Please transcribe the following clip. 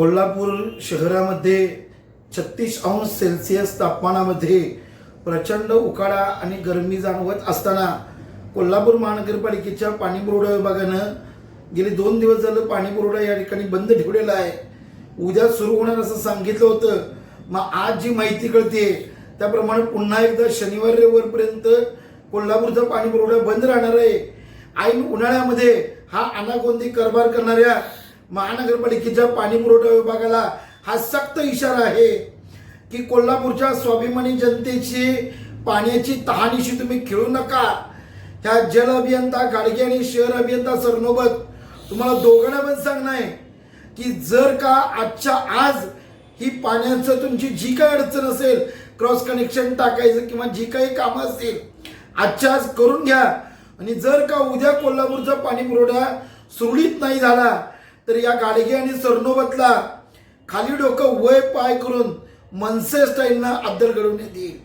कोल्हापूर शहरामध्ये छत्तीस अंश सेल्सिअस तापमानामध्ये प्रचंड उकाडा आणि गरमी जाणवत असताना कोल्हापूर महानगरपालिकेच्या पाणीपुरवठा विभागानं गेले दोन दिवस झालं पाणीपुरवठा या ठिकाणी बंद ठेवलेला आहे. उद्या सुरू होणार असं सांगितलं होतं. मग आज जी माहिती कळते त्याप्रमाणे पुन्हा एकदा शनिवार रविवारपर्यंत कोल्हापूरचा पाणीपुरवठा बंद राहणार आहे. ऐन उन्हाळ्यामध्ये हा अनागोंदी कारभार करणाऱ्या महानगरपालिकेच्या पाणी पुरवठा विभागाला हा सक्त इशारा आहे की कोल्हापूरच्या स्वाभिमानी जनतेची पाण्याची तहानीशी तुम्ही खेळू नका. ह्या जल अभियंता गाडगे आणि शहर अभियंता सरनोबत तुम्हाला दोघांना पण सांगणं आहे की जर का आजच्या आज ही पाण्याचं तुमची जी काही अडचण असेल क्रॉस कनेक्शन टाकायचं किंवा जी काही कामं असतील आजच्या आज करून घ्या. आणि जर का उद्या कोल्हापूरचा पाणी पुरवठा सुरळीत नाही झाला तर या गाडगे आणि सरनोबतला खाली डोकं वय पाय करून मनसे स्टाईलनं अद्दल घडवण्यात येईल.